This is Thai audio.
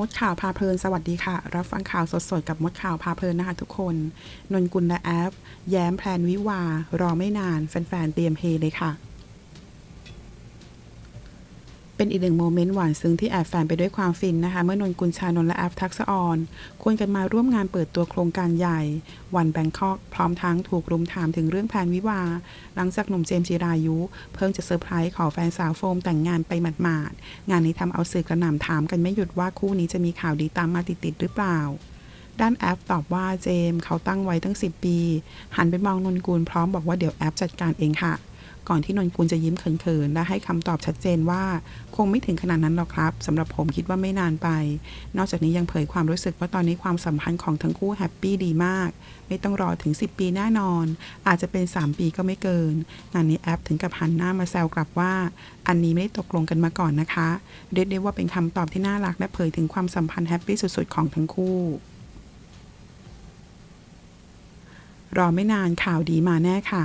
มดข่าวพาเพลินสวัสดีค่ะ รับฟังข่าวสดๆกับมดข่าวพาเพลินนะคะทุกคน นนกุลและแอฟ แย้มแพลนวิวารอไม่นาน แฟนๆเตรียมเฮเลยค่ะ เป็นอีกหนึ่งโมเมนต์หวานซึ้งที่แอบแฝงไปด้วยความฟินนะคะ เมื่อนนกุลชานนและแอฟทักษออนควรกันมาร่วมงานเปิดตัวโครงการใหญ่ วันแบงคอก พร้อมทั้งถูกรุมถามถึงเรื่องแผนวิวา หลังจากหนุ่มเจมส์จิรายุ เพิ่งจะเซอร์ไพรส์ขอแฟนสาวโฟมแต่งงานไปหมาดๆงานนี้ทำเอาสื่อกระหน่ำถามกันไม่หยุดว่าคู่นี้จะมีข่าวดีตามมาติดๆหรือเปล่าด้านแอฟตอบว่าเจมส์เขาตั้งไว้ตั้ง 10 ปี หันไปมองนนกุลพร้อมบอกว่าเดี๋ยวแอฟจัดการเองค่ะ ก่อนที่นนกุลจะยิ้มเขินๆและให้คำตอบชัดเจนว่า คงไม่ถึงขนาดนั้นหรอกครับสำหรับผมคิดว่าไม่นานไป นอกจากนี้ยังเผยความรู้สึกว่าตอนนี้ความสัมพันธ์ของทั้งคู่แฮปปี้ดีมาก ไม่ต้องรอถึง 10 ปีแน่นอน อาจจะเป็น 3 ปีก็ไม่เกินงานนี้แอปถึงกับหันหน้ามาแซวกลับว่า อันนี้ไม่ได้ตกลงกันมาก่อนนะคะเรียกได้ว่าเป็นคำตอบที่น่ารักและเผยถึงความสัมพันธ์แฮปปี้สุดๆของทั้งคู่รอไม่นานข่าวดีมาแน่ค่ะ